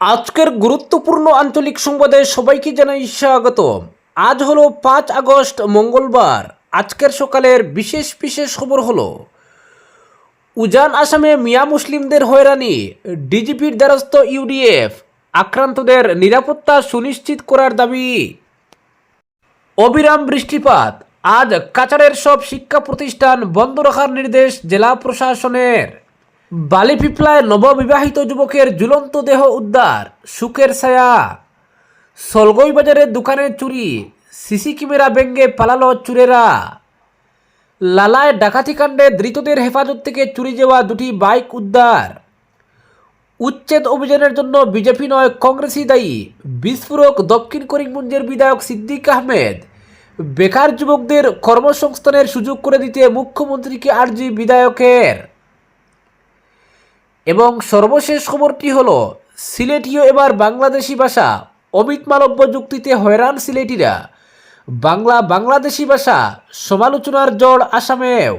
আজকের গুরুত্বপূর্ণ আঞ্চলিক সংবাদে সবাইকে জানাই স্বাগত আজ হলো পাঁচ আগস্ট, মঙ্গলবার। আজকের সকালের বিশেষ বিশেষ খবর হলো, উজান আসামে মিয়া মুসলিমদের হয়রানি, ডিজিপির দ্বারস্থ ইউডিএফ, আক্রান্তদের নিরাপত্তা সুনিশ্চিত করার দাবি। অবিরাম বৃষ্টিপাত, আজ কাচারের সব শিক্ষা প্রতিষ্ঠান বন্ধ রাখার নির্দেশ জেলা প্রশাসনের। বালিপিপলায় নববিবাহিত যুবকের ঝুলন্ত দেহ উদ্ধার, সুখের ছায়া। সলগই বাজারের দোকানে চুরি, সিসি ক্যামেরা ব্যঙ্গে পালালো চুরেরা। লালায় ডাকাতি কাণ্ডে ধৃতদের হেফাজত থেকে চুরি যাওয়া দুটি বাইক উদ্ধার। উচ্ছেদ অভিযানের জন্য বিজেপি নয়, কংগ্রেসই দায়ী। বিস্ফোরক দক্ষিণ করিমগঞ্জের বিধায়ক সিদ্দিক আহমেদ বেকার যুবকদের কর্মসংস্থানের সুযোগ করে দিতে মুখ্যমন্ত্রীকে আর্জি বিধায়কের। এবং সর্বশেষ খবরটি হলো, সিলেটীয় এবার বাংলাদেশি ভাষা, অমিত মালব্য যুক্তিতে হয়রান সিলেটিরা। বাংলা বাংলাদেশি ভাষা, সমালোচনার জড় আসামেও।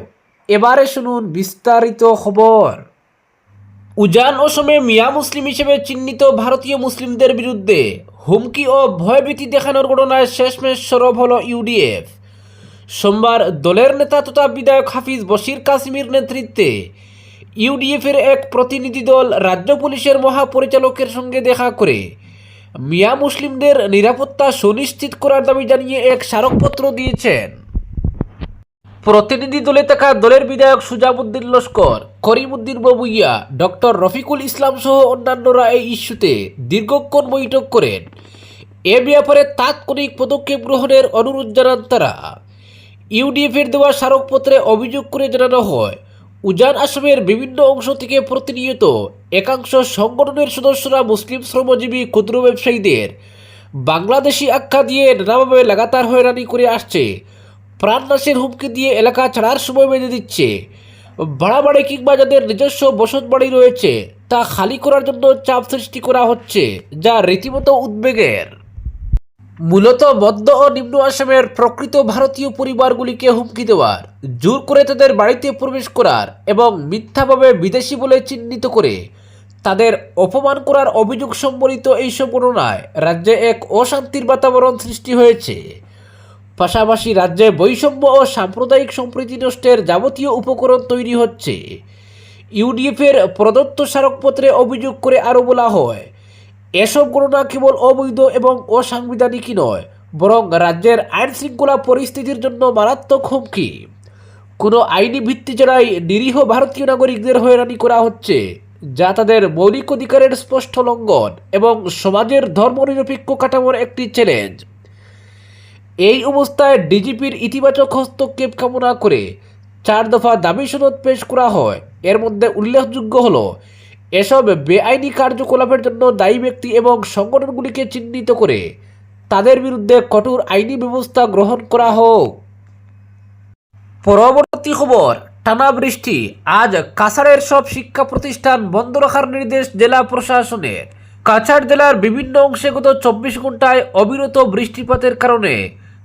এবারে শুনুন বিস্তারিত খবর। উজান অসমে মিয়া মুসলিম হিসেবে চিহ্নিত ভারতীয় মুসলিমদের বিরুদ্ধে হুমকি ও ভয়ভীতি দেখানোর ঘটনায় শেষমেশ সরব হল ইউডিএফ। সোমবার দলের নেতা তথা বিধায়ক হাফিজ বশির কাশ্মীর নেতৃত্বে ইউডিএফের এক প্রতিনিধি দল রাজ্য পুলিশের মহাপরিচালকের সঙ্গে দেখা করে। মিয়া মুসলিমদের নিরাপত্তা সুনিশ্চিত করার দাবি জানিয়ে এক স্মারকপত্র দিয়েছেন। প্রতিনিধি দলে থাকা দলের বিধায়ক সুজাবুদ্দিন লস্কর করিমুদ্দিন বাবুইয়া, ডক্টর রফিকুল ইসলাম সহ অন্যান্যরা এই ইস্যুতে দীর্ঘক্ষণ বৈঠক করেন। এ ব্যাপারে তাৎক্ষণিক পদক্ষেপ গ্রহণের অনুরোধ জানান তারা। ইউডিএফের দেওয়া স্মারকপত্রে অভিযোগ করে জানানো হয় উজান আসামের বিভিন্ন অংশ থেকে প্রতিনিয়ত একাংশ সংগঠনের সদস্যরা মুসলিম শ্রমজীবী ক্ষুদ্র ব্যবসায়ীদের বাংলাদেশি আখ্যা দিয়ে নানাভাবে লাগাতার হয়রানি করে আসছে। প্রাণনাশের হুমকি দিয়ে এলাকা ছাড়ার সময় বেঁধে দিচ্ছে। ভাড়া বাড়ি কিংবা যাদের নিজস্ব বসত বাড়ি রয়েছে, তা খালি করার জন্য চাপ সৃষ্টি করা হচ্ছে, যা রীতিমতো উদ্বেগের। মূলত মধ্য ও নিম্ন আসামের প্রকৃত ভারতীয় পরিবারগুলিকে হুমকি দেওয়ার, জোর করে তাদের বাড়িতে প্রবেশ করার এবং মিথ্যাভাবে বিদেশি বলে চিহ্নিত করে, তাদের অপমান করার অভিযোগ সম্বলিত এইসব গণনায় রাজ্যে এক অশান্তির বাতাবরণ সৃষ্টি হয়েছে। পাশাপাশি রাজ্যে বৈষম্য ও সাম্প্রদায়িক সম্প্রীতি নষ্টের যাবতীয় উপকরণ তৈরি হচ্ছে। ইউডিএফের প্রদত্ত স্মারকপত্রে অভিযোগ করে আরও বলা হয় এসব গণনা কেবল অবৈধ এবং অসাংবিধানিকই নয়, বরং রাজ্যের আইন শৃঙ্খলা পরিস্থিতির জন্য মারাত্মক হুমকি। কোনো আইনি ভিত্তি ছাড়াই নিরীহ ভারতীয় নাগরিকদের হয়রানি করা হচ্ছে, যা তাদের মৌলিক অধিকারের স্পষ্ট লঙ্ঘন এবং সমাজের ধর্মনিরপেক্ষ কাঠামোর একটি চ্যালেঞ্জ এই অবস্থায় ডিজিপির ইতিবাচক হস্তক্ষেপ কামনা করে চার দফা দাবি সনদ পেশ করা হয়। এর মধ্যে উল্লেখযোগ্য হল এসব বেআইনি কার্যকলাপের জন্য দায়ী ব্যক্তি এবং সংগঠনগুলিকে চিহ্নিত করে তাদের বিরুদ্ধে কঠোর আইনি ব্যবস্থা গ্রহণ করা হোক। পরবর্তী খবর, টানা বৃষ্টি। আজ কাছাড়ের সব শিক্ষা প্রতিষ্ঠান বন্ধ রাখার নির্দেশ জেলা প্রশাসনের। কাছাড় জেলার বিভিন্ন অংশে গত চব্বিশ ঘন্টায় অবিরত বৃষ্টিপাতের কারণে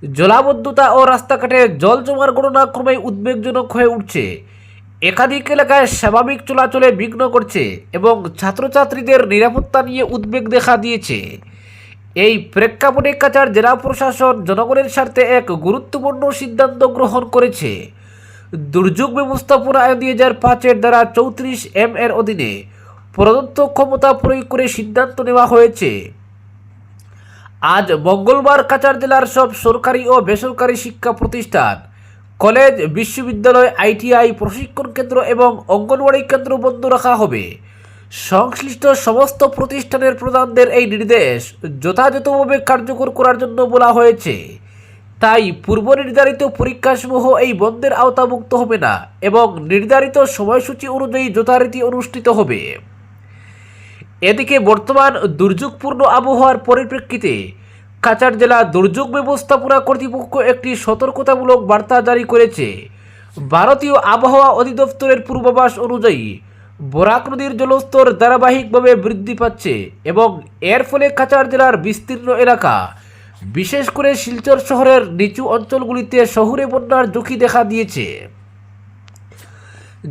জলাবদ্ধতা ও রাস্তাঘাটে জল জমার গণনা ক্রমে উদ্বেগজনক হয়ে উঠছে। একাধিক এলাকায় স্বাভাবিক চলাচলে বিঘ্ন করছে এবং ছাত্রছাত্রীদের নিরাপত্তা নিয়ে উদ্বেগ দেখা দিয়েছে। এই প্রেক্ষাপটে কাছাড় জেলা প্রশাসন জনগণের স্বার্থে এক গুরুত্বপূর্ণ সিদ্ধান্ত গ্রহণ করেছে। দুর্যোগ ব্যবস্থাপনা আইন দুই হাজার পাঁচের দ্বারা চৌত্রিশ এম এর অধীনে প্রদত্ত ক্ষমতা প্রয়োগ করে সিদ্ধান্ত নেওয়া হয়েছে। আজ মঙ্গলবার কাছাড় জেলার সব সরকারি ও বেসরকারি শিক্ষা প্রতিষ্ঠান কলেজ, বিশ্ববিদ্যালয়, আইটিআই, প্রশিক্ষণ কেন্দ্র এবং অঙ্গনওয়াড়ি কেন্দ্র বন্ধ রাখা হবে। সংশ্লিষ্ট সমস্ত প্রতিষ্ঠানের প্রধানদের এই নির্দেশ যথাযথভাবে কার্যকর করার জন্য বলা হয়েছে। তাই পূর্ব নির্ধারিত পরীক্ষাসমূহ এই বন্ধের আওতামুক্ত হবে না এবং নির্ধারিত সময়সূচি অনুযায়ী যথারীতি অনুষ্ঠিত হবে। এদিকে বর্তমান দুর্যোগপূর্ণ আবহাওয়ার পরিপ্রেক্ষিতে কাছাড় জেলা দুর্যোগ ব্যবস্থাপনা কর্তৃপক্ষ একটি সতর্কতামূলক বার্তা জারি করেছে। ভারতীয় আবহাওয়া অধিদপ্তরের পূর্বাভাস অনুযায়ী, বরাক নদীর জলস্তর ধারাবাহিকভাবে বৃদ্ধি পাচ্ছে এবং এর ফলে কাছাড় জেলার বিস্তীর্ণ এলাকা, বিশেষ করে শিলচর শহরের নিচু অঞ্চলগুলিতে শহুরে বন্যার ঝুঁকি দেখা দিয়েছে।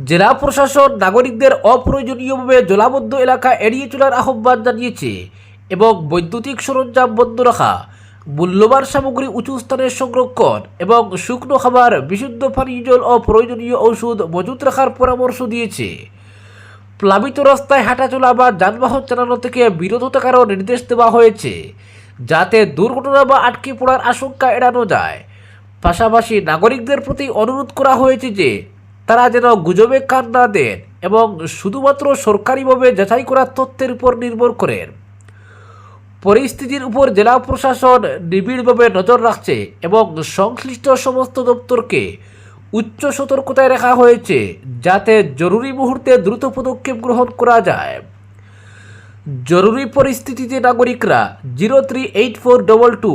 জেলা প্রশাসন, নাগরিকদের অপ্রয়োজনীয়ভাবে জলাবদ্ধ এলাকা এড়িয়ে চলার আহ্বান জানিয়েছে। এবং বৈদ্যুতিক সরঞ্জাম বন্ধ রাখা, মূল্যবান সামগ্রী উঁচু স্থানে সংরক্ষণ এবং শুকনো খাবার, বিশুদ্ধ পানীয় জল ও প্রয়োজনীয় ঔষধ মজুত রাখার পরামর্শ দিয়েছে। প্লাবিত রাস্তায় হাঁটাচলা বা যানবাহন চালানো থেকে বিরত থাকারও নির্দেশ দেওয়া হয়েছে, যাতে দুর্ঘটনা বা আটকে পড়ার আশঙ্কা এড়ানো যায়। পাশাপাশি নাগরিকদের প্রতি অনুরোধ করা হয়েছে যে, তারা যেন গুজবে কান না দেন এবং শুধুমাত্র সরকারিভাবে যাচাই করা তথ্যের উপর নির্ভর করেন। পরিস্থিতির উপর জেলা প্রশাসন নিবিড়ভাবে নজর রাখছে এবং সংশ্লিষ্ট সমস্ত দপ্তরকে উচ্চ সতর্কতায় রাখা হয়েছে যাতে জরুরি মুহূর্তে দ্রুত পদক্ষেপ গ্রহণ করা যায়। জরুরি পরিস্থিতিতে নাগরিকরা zero three eight four double two,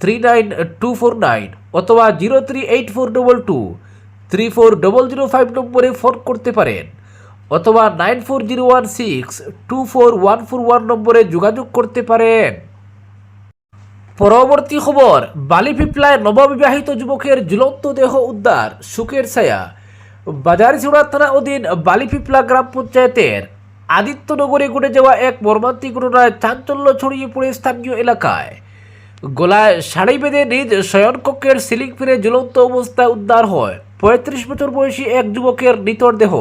three nine two four nine অথবা zero three eight four double two, three four double zero five নম্বরে ফোন করতে পারেন। অথবা nine four zero one six two four one four one নম্বরে যোগাযোগ করতে পারেন। পরবর্তী খবর বালিপিপলায় নববিবাহিত যুবকের ঝুলন্ত দেহ উদ্ধার, সুখের ছায়া। বাজারিছড়া থানা অধীন বালিপিপলা গ্রাম পঞ্চায়েতের আদিত্যনগরে ঘটে যাওয়া এক মর্মান্তিক ঘটনায় চাঞ্চল্য ছড়িয়ে পড়ে স্থানীয় এলাকায়। গলায় শাড়ি বেঁধে নিজ শয়নকক্ষের সিলিং ফিরে ঝুলন্ত অবস্থায় উদ্ধার হয়। পঁয়ত্রিশ বছর বয়সী এক যুবকের নিতর দেহ।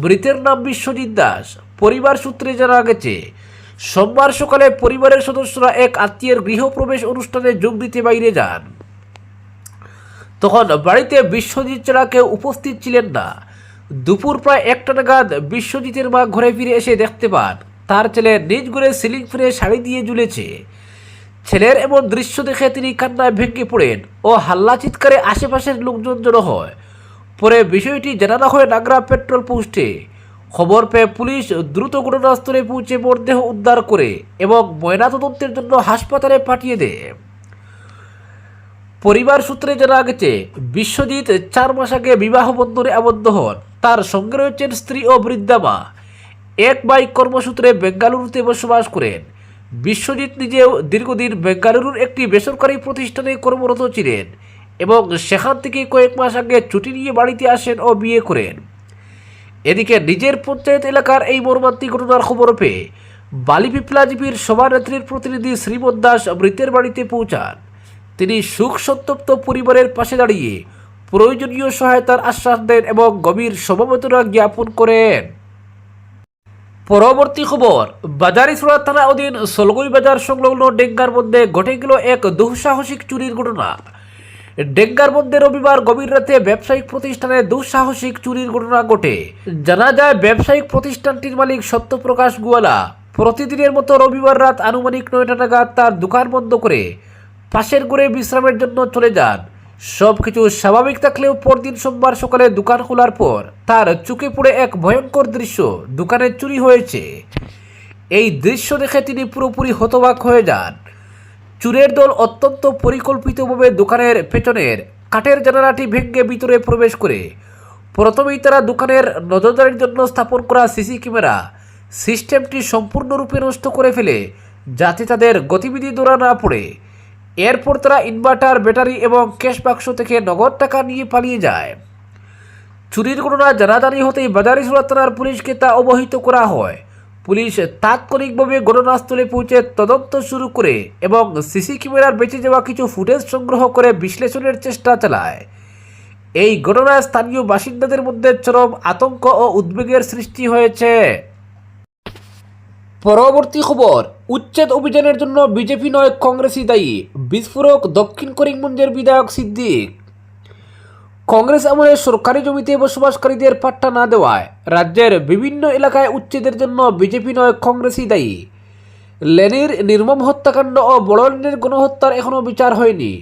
মৃতের নাম বিশ্বজিৎ দাস। পরিবার সূত্রে জানা গেছে, সোমবার সকালে পরিবারের সদস্যরা এক আত্মীয়ের গৃহপ্রবেশ অনুষ্ঠানে যোগ দিতে বাইরে যান। তখন বাড়িতে বিশ্বজিৎ ছাড়া কেউ উপস্থিত ছিলেন না। দুপুর প্রায় একটা নাগাদ বিশ্বজিতের মা ঘরে ফিরে এসে দেখতে পান, তার ছেলে নিজ ঘরে সিলিং ফিরে শাড়ি দিয়ে ঝুলেছে। ছেলের এমন দৃশ্য দেখে তিনি কান্নায় ভেঙে পড়েন ও হাল্লা চিৎকারে আশেপাশের লোকজন জড়ো হয়। পরে বিষয়টি জানানো হয় নাগরা পেট্রোল পোস্টে। খবর পেয়ে পুলিশ দ্রুত ঘটনাস্থলে পৌঁছে মরদেহ উদ্ধার করে এবং ময়নাতদন্তের জন্য হাসপাতালে পাঠিয়ে দেয়। পরিবার সূত্রে জানা গেছে, বিশ্বজিৎ চার মাস আগে বিবাহ বন্ধনে আবদ্ধ হন। তার সঙ্গে রয়েছেন স্ত্রী ও বৃদ্ধা মা। এক বাইক কর্মসূত্রে বেঙ্গালুরুতে বসবাস করেন। বিশ্বজিৎ নিজেও দীর্ঘদিন বেঙ্গালুরুর একটি বেসরকারি প্রতিষ্ঠানে কর্মরত ছিলেন। এবং সেখান থেকে কয়েক মাস আগে ছুটি নিয়ে বাড়িতে আসেন ও বিয়ে করেন। এদিকে নিজের পঞ্চায়েত এলাকার এই মর্মান্তিক ঘটনার খবর পেয়ে বালিপিপলা জিপির সভানেত্রীর প্রতিনিধি শ্রীমদ দাস মৃতের বাড়িতে পৌঁছান। তিনি সুখ সন্তপ্ত পরিবারের পাশে দাঁড়িয়ে প্রয়োজনীয় সহায়তার আশ্বাস দেন এবং গভীর সমবেদনা জ্ঞাপন করেন। পরবর্তী খবর, বাজারিছড়া থানা অধীন সলগুই বাজার সংলগ্ন ডেঙ্গার মধ্যে ঘটে গেল এক দুঃসাহসিক চুরির ঘটনা। ডেঙ্গার মধ্যে রবিবার গভীর রাতে ব্যবসায়িক প্রতিষ্ঠানে দুঃসাহসিক চুরির ঘটনা ঘটে। জানা যায়, ব্যবসায়িক প্রতিষ্ঠানটির মালিক সত্যপ্রকাশ গুয়ালা প্রতিদিনের মতো রবিবার রাত আনুমানিক নয়টা নাগাদ তার দোকান বন্ধ করে পাশের ঘরে বিশ্রামের জন্য চলে যান। সব কিছু স্বাভাবিক থাকলেও পরদিন সোমবার সকালে দোকান খোলার পর তার চুকে পড়ে এক ভয়ঙ্কর দৃশ্য দোকানে চুরি হয়েছে। এই দৃশ্য দেখে তিনি পুরোপুরি হতবাক হয়ে যান। চুরের দল অত্যন্ত পরিকল্পিতভাবে দোকানের পেছনের কাঠের জানালাটি ভেঙে ভিতরে প্রবেশ করে। প্রথমেই তারা দোকানের নজরদারির জন্য স্থাপন করা সিসি ক্যামেরা সিস্টেমটি সম্পূর্ণরূপে নষ্ট করে ফেলে যাতে তাদের গতিবিধি ধরা না পড়ে। এরপর তারা ইনভার্টার, ব্যাটারি এবং ক্যাশ বাক্স থেকে নগদ টাকা নিয়ে পালিয়ে যায়। চুরির ঘটনা জানাজানি হতেই বাজারিসুরা থানার পুলিশকে তা অবহিত করা হয়। পুলিশ তাৎক্ষণিকভাবে ঘটনাস্থলে পৌঁছে তদন্ত শুরু করে এবং সিসি ক্যামেরার বেঁচে যাওয়া কিছু ফুটেজ সংগ্রহ করে বিশ্লেষণের চেষ্টা চালায়। এই ঘটনায় স্থানীয় বাসিন্দাদের মধ্যে চরম আতঙ্ক ও উদ্বেগের সৃষ্টি হয়েছে। পরবর্তী খবর, উচ্ছেদ অভিযানের জন্য বিজেপি নয়, কংগ্রেসই দায়ী। বিস্ফোরক দক্ষিণ করিমগঞ্জের বিধায়ক সিদ্দিক। কংগ্রেস আমলে সরকারি জমিতে বসবাসকারীদের পাট্টা না দেওয়ায় রাজ্যের বিভিন্ন এলাকায় উচ্ছেদের জন্য বিজেপি নয়, কংগ্রেসই দায়ী। লেনির নির্মম হত্যাকাণ্ড ও বড়লেনের গণহত্যার এখনও বিচার হয়নি।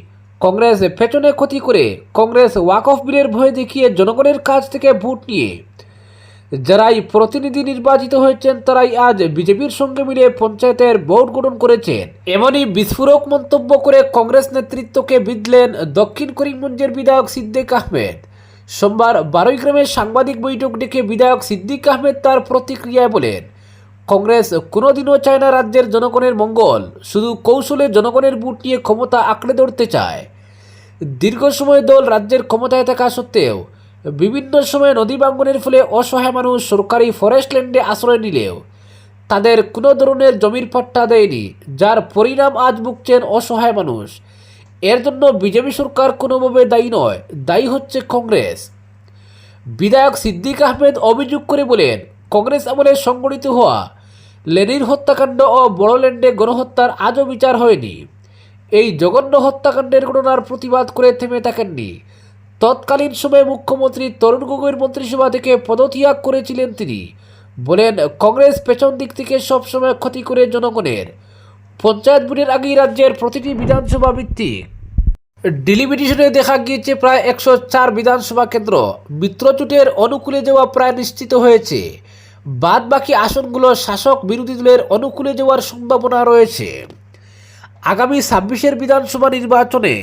কংগ্রেস পেছনে ক্ষতি করে কংগ্রেস ওয়াক অফ বিলের ভয় দেখিয়ে জনগণের কাছ থেকে ভোট নিয়ে যারাই প্রতিনিধি নির্বাচিত হয়েছেন, তারাই আজ বিজেপির সঙ্গে মিলে পঞ্চায়েতের বোর্ড গঠন করেছেন। এমনই বিস্ফোরক মন্তব্য করে কংগ্রেস নেতৃত্বকে বিধলেন দক্ষিণ করিমগঞ্জের বিধায়ক সিদ্দিক আহমেদ। সোমবার বারোই গ্রামে সাংবাদিক বৈঠক ডেকে বিধায়ক সিদ্দিক আহমেদ তার প্রতিক্রিয়ায় বলেন, কংগ্রেস কোনোদিনও চায় না রাজ্যের জনগণের মঙ্গল, শুধু কৌশলে জনগণের বুট নিয়ে ক্ষমতা আঁকড়ে ধরতে চায়। দীর্ঘ সময় দল রাজ্যের ক্ষমতায় থাকা সত্ত্বেও বিভিন্ন সময় নদী ভাঙ্গনের ফলে অসহায় মানুষ সরকারি ফরেস্ট ল্যান্ডে আশ্রয় নিলেও তাদের কোনো ধরনের জমির পাট্টা দেয়নি, যার পরিণাম আজ ভুগছেন অসহায় মানুষ। এর জন্য বিজেপি সরকার কোনোভাবে দায়ী নয়, দায়ী হচ্ছে কংগ্রেস। বিধায়ক সিদ্দিক আহমেদ অভিযোগ করে বলেন, কংগ্রেস আমলে সংগঠিত হওয়া, লেনির হত্যাকাণ্ড ও বড়োল্যান্ডে গণহত্যার আজও বিচার হয়নি। এই জঘন্য হত্যাকাণ্ডের ঘটনার প্রতিবাদ করে থেমে থাকেননি। তৎকালীন সময়ে মুখ্যমন্ত্রী তরুণ গগৈর মন্ত্রিসভা থেকে পদত্যাগ করেছিলেন তিনি। বলেন, কংগ্রেস পেছন দিক থেকে সবসময় ক্ষতি করে জনগণের। পঞ্চায়েত ভোটের আগেই রাজ্যের প্রতিটি বিধানসভা ভিত্তিক। ডিলিমিটেশনে দেখা গিয়েছে প্রায় একশো চার বিধানসভা কেন্দ্র। মিত্রজোটের অনুকূলে যাওয়া প্রায় নিশ্চিত হয়েছে। বাদ বাকি আসনগুলো শাসক বিরোধী দলের অনুকূলে যাওয়ার সম্ভাবনা রয়েছে। আগামী ছাব্বিশের বিধানসভা নির্বাচনে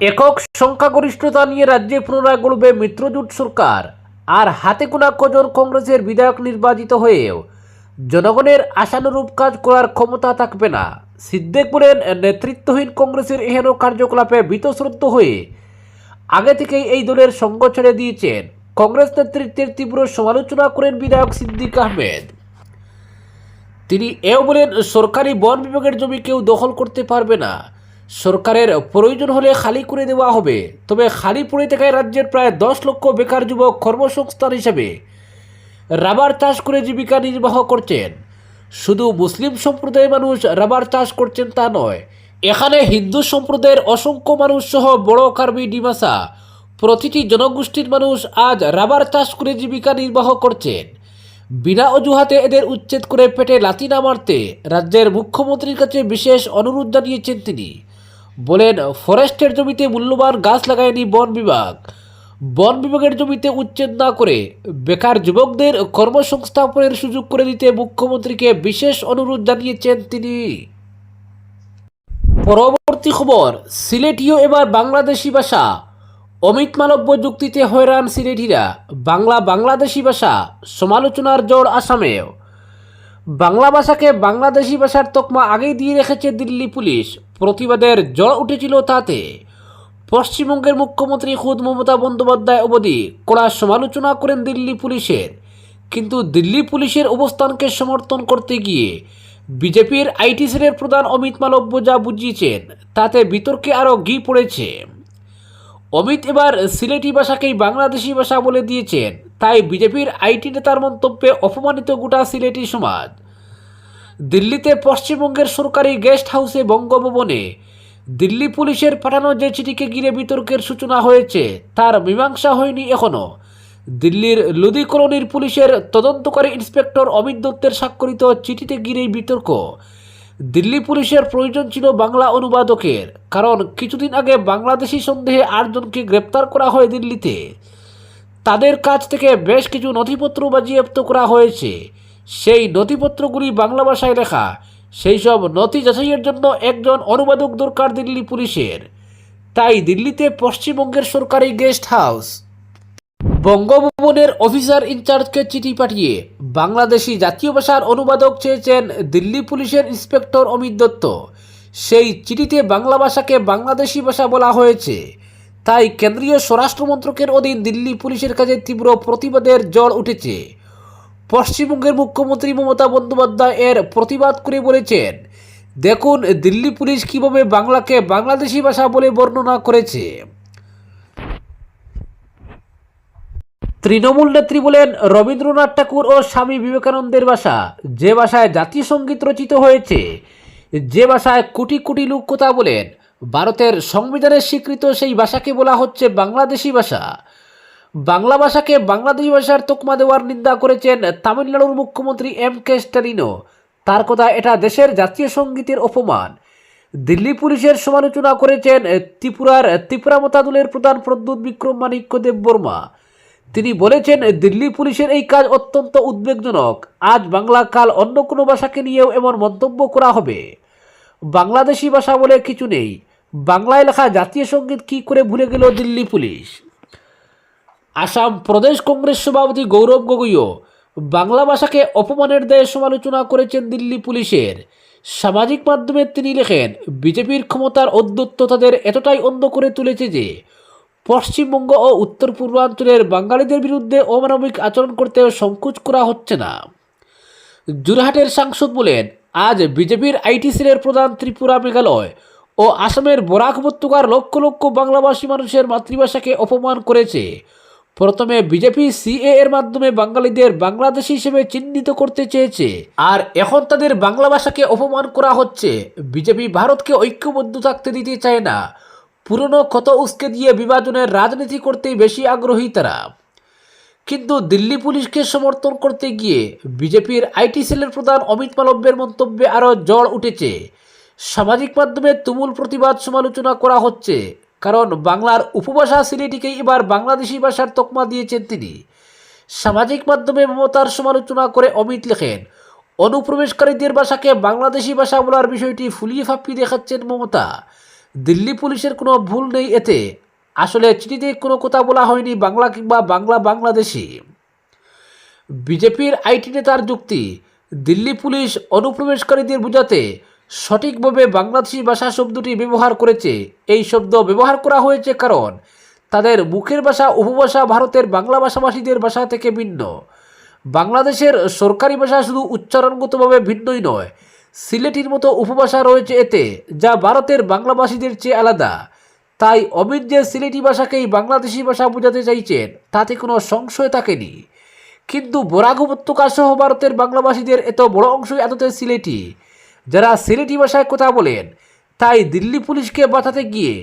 একক সংখ্যাগরিষ্ঠতা নিয়ে রাজ্যে পুনরায় গড়বে মিত্রজোট সরকার। আর হাতে গোনা কজন কংগ্রেসের বিধায়ক নির্বাচিত হয়েও জনগণের আশানুরূপ কাজ করার ক্ষমতা থাকবে না। সিদ্দেক বলেন, নেতৃত্বহীন কংগ্রেসের এহেন কার্যকলাপে বীতশ্রদ্ধ হয়ে আগে থেকেই এই দলের সঙ্গ ছেড়ে দিয়েছেন। কংগ্রেস নেতৃত্বের তীব্র সমালোচনা করেন বিধায়ক সিদ্দিক আহমেদ। তিনি এও বলেন, সরকারি বন বিভাগের জমি কেউ দখল করতে পারবে না। সরকারের প্রয়োজন হলে খালি করে দেওয়া হবে। তবে খালি পড়ে থাকায় রাজ্যের প্রায় দশ লক্ষ বেকার যুবক কর্মসংস্থান হিসেবে রাবার চাষ করে জীবিকা নির্বাহ করছেন। শুধু মুসলিম সম্প্রদায়ের মানুষ রাবার চাষ করছেন তা নয়, এখানে হিন্দু সম্প্রদায়ের অসংখ্য মানুষ সহ বড় কার্বি ডিমাসা প্রতিটি জনগোষ্ঠীর মানুষ আজ রাবার চাষ করে জীবিকা নির্বাহ করছেন। বিনা অজুহাতে এদের উচ্ছেদ করে পেটে লাথি না মারতে রাজ্যের মুখ্যমন্ত্রীর কাছে বিশেষ অনুরোধ জানিয়েছেন তিনি। বলেন, ফরেস্টের জমিতে মূল্যবান গাছ লাগায়নি বন বিভাগ। বন বিভাগের জমিতে উচ্ছেদ না করে বেকার যুবকদের কর্মসংস্থাপনের সুযোগ করে দিতে মুখ্যমন্ত্রীকে বিশেষ অনুরোধ জানিয়েছেন তিনি। পরবর্তী খবর, সিলেটীয় এবার বাংলাদেশি ভাষা। অমিত মালব্য যুক্তিতে হয়রান সিলেটিরা। বাংলা বাংলাদেশি ভাষা, সমালোচনার জোর আসামেও। বাংলা ভাষাকে বাংলাদেশি ভাষার তকমা আগেই দিয়ে রেখেছে দিল্লি পুলিশ। প্রতিবাদের জড় উঠেছিল তাতে। পশ্চিমবঙ্গের মুখ্যমন্ত্রী খুদ মমতা বন্দ্যোপাধ্যায় অবধি কড়া সমালোচনা করেন দিল্লি পুলিশের। কিন্তু দিল্লি পুলিশের অবস্থানকে সমর্থন করতে গিয়ে বিজেপির আইটি সেলের প্রধান অমিত মালব্য যা বুঝিয়েছেন, তাতে বিতর্কে আরও ঘি পড়েছে। অমিত এবার সিলেটি ভাষাকেই বাংলাদেশি ভাষা বলে দিয়েছেন, তাই বিজেপির আইটি নেতার মন্তব্যে অপমানিত গোটা সিলেটি সমাজ। দিল্লিতে পশ্চিমবঙ্গের সরকারি গেস্ট হাউসে বঙ্গভবনে দিল্লি পুলিশের পাঠানো যে চিঠিকে ঘিরে বিতর্কের সূচনা হয়েছে। তার মীমাংসা হয়নি এখনও দিল্লির লুদি কলোনির পুলিশের তদন্তকারী ইন্সপেক্টর অমিত দত্তের স্বাক্ষরিত চিঠিতে ঘিরেই বিতর্ক। দিল্লি পুলিশের প্রয়োজন ছিল বাংলা অনুবাদকের, কারণ কিছুদিন আগে বাংলাদেশি সন্দেহে আটজনকে গ্রেপ্তার করা হয় দিল্লিতে। তাদের কাছ থেকে বেশ কিছু নথিপত্র বাজেয়াপ্ত করা হয়েছে। সেই নথিপত্রগুলি বাংলা ভাষায় লেখা সেই সব নথি যাচাইয়ের জন্য একজন অনুবাদক দরকার দিল্লি পুলিশের। তাই দিল্লিতে পশ্চিমবঙ্গের সরকারি গেস্ট হাউস। বঙ্গভবনের অফিসার ইনচার্জকে চিঠি পাঠিয়ে বাংলাদেশি জাতীয় ভাষার অনুবাদক চেয়েছেন দিল্লি পুলিশের ইন্সপেক্টর অমিত দত্ত। সেই চিঠিতে বাংলা ভাষাকে বাংলাদেশি ভাষা বলা হয়েছে। তাই কেন্দ্রীয় স্বরাষ্ট্র মন্ত্রকের অধীন দিল্লি পুলিশের কাছে তীব্র প্রতিবাদের জ্বর উঠেছে। পশ্চিমবঙ্গের মুখ্যমন্ত্রী মমতা বন্দ্যোপাধ্যায় এর প্রতিবাদ করে বলেছেন, দেখুন, দিল্লি পুলিশ কীভাবে বাংলাকে বাংলাদেশি ভাষা বলে বর্ণনা করেছে। তৃণমূল নেত্রী বলেন, রবীন্দ্রনাথ ঠাকুর ও স্বামী বিবেকানন্দের ভাষা, যে ভাষায় জাতীয় সংগীত রচিত হয়েছে, যে ভাষায় কোটি কোটি লোক কথা বলেন, ভারতের সংবিধানের স্বীকৃত সেই ভাষাকে বলা হচ্ছে বাংলাদেশি ভাষা। বাংলা ভাষাকে বাংলাদেশি ভাষার তোকমা দেওয়ার নিন্দা করেছেন তামিলনাড়ুর মুখ্যমন্ত্রী এম কে স্টালিনও তার কথা, এটা দেশের জাতীয় সঙ্গীতের অপমান। দিল্লি পুলিশের সমালোচনা করেছেন ত্রিপুরার ত্রিপুরা মতাদুলের প্রধান প্রদ্যুৎ বিক্রম মাণিক্য দেব বর্মা। তিনি বলেছেন, দিল্লি পুলিশের এই কাজ অত্যন্ত উদ্বেগজনক। আজ বাংলা কাল অন্য কোনো ভাষাকে নিয়েও এমন মন্তব্য করা হবে। বাংলাদেশি ভাষা বলে কিছু নেই। বাংলায় লেখা জাতীয় সংগীত কী করে ভুলে গেল দিল্লি পুলিশ? আসাম প্রদেশ কংগ্রেস সভাপতি গৌরব গগৈও বাংলা ভাষাকে অপমানের দায়ে সমালোচনা করেছেন দিল্লি পুলিশের। সামাজিক মাধ্যমে তিনি লেখেন, বিজেপির ক্ষমতার অদ্যত্ত তাদের এতটাই অন্ধ করে তুলেছে যে, পশ্চিমবঙ্গ ও উত্তর পূর্বাঞ্চলের বাঙালিদের বিরুদ্ধে অমানবিক আচরণ করতে সংকোচ করা হচ্ছে না। যোরহাটের সাংসদ বলেন, আজ বিজেপির আইটি সেলের প্রধান ত্রিপুরা মেঘালয় ও আসামের বরাক উপত্যকার লক্ষ লক্ষ বাংলাভাষী মানুষের মাতৃভাষাকে অপমান করেছে। প্রথমে বিজেপি সিএ এর মাধ্যমে বাঙালিদের বাংলাদেশি হিসেবে চিহ্নিত করতে চেয়েছে। আর এখন তাদের বাংলা ভাষাকে অপমান করা হচ্ছে। বিজেপি ভারতকে ঐক্যবদ্ধ থাকতে দিতে চায় না। পুরনো ক্ষত উস্কে দিয়ে বিভাজনের রাজনীতি করতেই বেশি আগ্রহী তারা। কিন্তু দিল্লি পুলিশকে সমর্থন করতে গিয়ে বিজেপির আইটি সেলের প্রধান অমিত মালব্যের মন্তব্যে আরও জ্বর উঠেছে। সামাজিক মাধ্যমে তুমুল প্রতিবাদ সমালোচনা করা হচ্ছে। কারণ বাংলার উপভাষা সিলেটিকেই এবার বাংলাদেশি ভাষার তকমা দিয়েছেন তিনি। সামাজিক মাধ্যমে মমতার সমালোচনা করে অমিত লেখেন, অনুপ্রবেশকারীদের ভাষাকে বাংলাদেশি ভাষা বলার বিষয়টি ফুলিয়ে ফাঁপিয়ে দেখাচ্ছেন মমতা। দিল্লি পুলিশের কোনো ভুল নেই এতে। আসলে চিঠিতে কোনো কথা বলা হয়নি বাংলা কিংবা বাংলা বাংলাদেশি। বিজেপির আইটি নেতার যুক্তি, দিল্লি পুলিশ অনুপ্রবেশকারীদের বোঝাতে সঠিকভাবে বাংলাদেশি ভাষা শব্দটি ব্যবহার করেছে, এই শব্দ ব্যবহার করা হয়েছে কারণ তাদের মুখের ভাষা, উপভাষা ভারতের বাংলা ভাষাভাষীদের ভাষা থেকে ভিন্ন। বাংলাদেশের সরকারি ভাষা শুধু উচ্চারণগতভাবে ভিন্নই নয়, সিলেটির মতো উপভাষা রয়েছে এতে, যা ভারতের বাংলাভাষীদের চেয়ে আলাদা। তাই অমিত যে সিলেটি ভাষাকেই বাংলাদেশি ভাষা বোঝাতে চাইছেন, তাতে কোনো সংশয় থাকেনি। কিন্তু বরাক উপত্যকা সহ ভারতের বাংলাভাষীদের এত বড় অংশই আদতে সিলেটি। যারা সিলেটি ভাষায় কথা বলেন, তাই দিল্লি পুলিশকে বাঁচাতে গিয়ে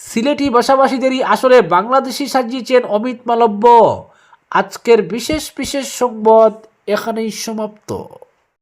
সিলেটি ভাষাভাষীদেরই আসলে বাংলাদেশি সাজিয়েছেন অমিত মালব্য। আজকের বিশেষ বিশেষ সংবাদ এখানেই সমাপ্ত।